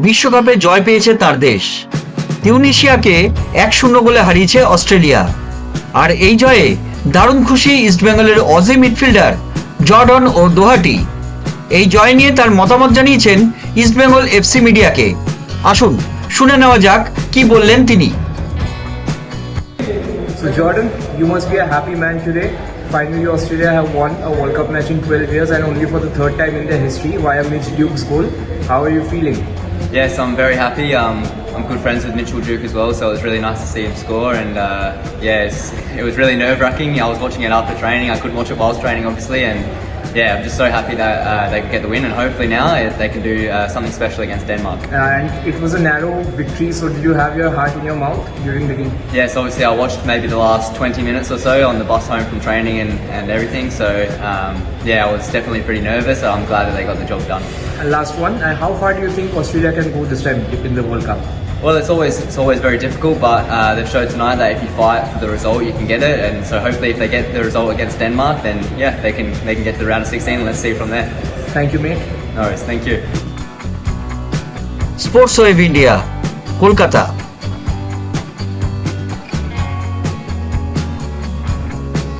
বিশ্বকাপে জয় পেয়েছে তার দেশ তিউনিশিয়াকে এক শূন্য গোলে হারিয়েছে অস্ট্রেলিয়া আর এই জয়ে দারুণ খুশি ইস্টবেঙ্গলের অজি মিডফিল্ডার জর্ডন ও দোহাটি এই জয় নিয়ে তার মতামত জানিয়েছেন ইস্টবেঙ্গল এফসি মিডিয়াকে আসুন শুনে নেওয়া যাক কি বললেন তিনি So Jordan, you must be a happy man today. Finally, Australia have won a World Cup match in 12 years and only for the third time in their history via Mitch Duke's goal. How are you feeling? Yes, I'm very happy. Um, I'm good friends with Mitchell Duke as well, so it was really nice to see him score. And uh, yes, it was really nerve wracking. I was watching it after training. I couldn't watch it was training, obviously. And yeah, I'm just so happy that uh, they could get the win. And hopefully now uh, they can do uh, something special against Denmark. And it was a narrow victory, so did you have your heart in your mouth during the game? Yes, obviously I watched maybe the last 20 minutes or so on the bus home from training and, and everything. So um, yeah, I was definitely pretty nervous. So I'm glad that they got the job done. And last one, how far do you think Australia can go this time in the World Cup? Well, it's always it's always very difficult, but uh, they've showed tonight that if you fight for the result, you can get it. And so hopefully, if they get the result against Denmark, then yeah, they can they can get to the round of 16. Let's see from there. Thank you, Mick. No worries. Thank you. Sports of India, Kolkata.